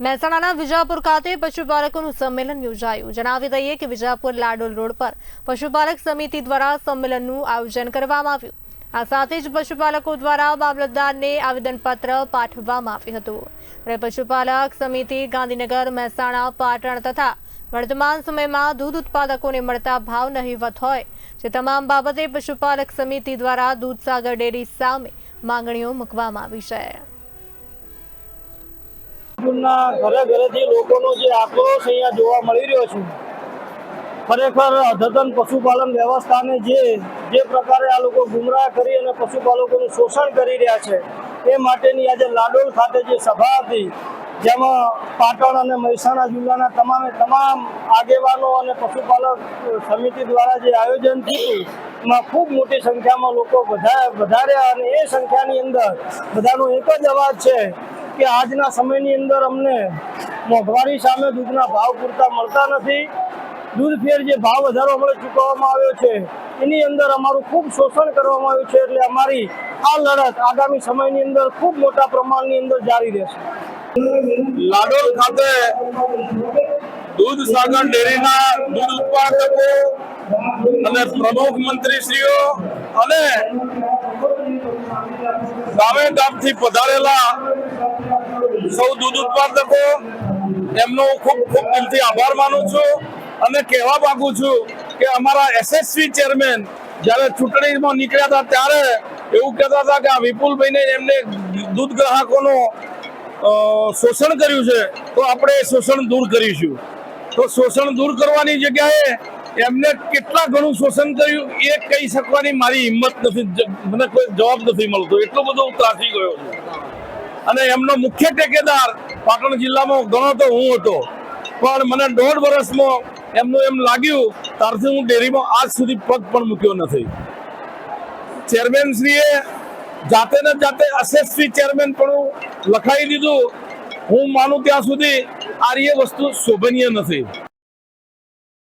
મહેસાણાના વિજાપુર ખાતે પશુપાલકોનું સંમેલન યોજાયું. જણાવી દઈએ કે વિજાપુર લાડોલ રોડ પર પશુપાલક સમિતિ દ્વારા સંમેલનનું આયોજન કરવામાં આવ્યું. આ સાથે જ પશુપાલકો દ્વારા મામલતદારને આવેદનપત્ર પાઠવવામાં આવ્યું હતું. પશુપાલક સમિતિ ગાંધીનગર, મહેસાણા, પાટણ તથા વર્તમાન સમયમાં દૂધ ઉત્પાદકોને મળતા ભાવ નહીવત હોય, જે તમામ બાબતે પશુપાલક સમિતિ દ્વારા દૂધસાગર ડેરી સામે માંગણીઓ મૂકવામાં આવી છે. ના ઘરે ઘરેથી લોકોનો જે આક્રોશ અહીંયા જોવા મળી રહ્યો છે, ખરેખર અદ્યતન પશુપાલન વ્યવસ્થાને જે જે પ્રકારે આ લોકો ગુમરાહ કરી અને પશુપાલકોનું શોષણ કરી રહ્યા છે, એ માટેની આજે લાડોલ ખાતે જે સભા હતી, જેમાં પાટણ અને મહેસાણા જિલ્લાના તમામે તમામ આગેવાનો અને પશુપાલક સમિતિ દ્વારા જે આયોજન થયું, એમાં ખૂબ મોટી સંખ્યામાં લોકો વધાર્યા અને એ સંખ્યાની અંદર બધાનો એક જ અવાજ છે કે આજના સમયની અંદર અમને મોંઘવારી સામે દૂધના ભાવ પૂરતા મળતા નથી. દૂધ ફેર જે ભાવ વધારો અમને ચૂકવવામાં આવ્યો છે, એની અંદર અમારું ખૂબ શોષણ કરવામાં આવ્યું છે એટલે અમારી આ લડત આગામી સમયની અંદર ખૂબ મોટા પ્રમાણની અંદર જારી રહેશે. લાડોલ ખાતે દૂધ સાગર ડેરીના દૂધ ઉત્પાદકો અને પ્રમુખ મંત્રીશ્રીઓ અને ગામે પધારેલા સૌ દૂધ ઉત્પાદકો એમનો ખૂબ ખૂબ દિલથી આભાર માનું છું અને કહેવા માંગુ છું કે અમારા એસએસસી ચેરમેન જ્યારે ચૂંટણીમાં નીકળ્યા હતા ત્યારે એવું કહેતા હતા કે આ વિપુલભાઈને એમને દૂધ ગ્રાહકોનો શોષણ કર્યું છે, તો આપણે એ શોષણ દૂર કરીશું. તો શોષણ દૂર કરવાની જગ્યાએ એમને કેટલા ઘણું શોષણ કર્યું એ કહી શકવાની મારી હિંમત નથી. મને કોઈ જવાબ નથી મળતો. એટલો બધો હું ત્રાસી ગયો છું. અને એમનો મુખ્ય ટેકેદાર પાટણ જિલ્લામાં ઘણો તો હું હતો. પણ મને દોઢ વર્ષમાં એમનું એમ લાગ્યું ત્યારથી હું ડેરીમાં આજ સુધી પગ પણ મૂક્યો નથી. ચેરમેન શ્રીએ જાતે ને જાતે એસએસસી ચેરમેન પણ લખાઈ દીધું. હું માનું ત્યાં સુધી આ એ વસ્તુ શોભનીય નથી.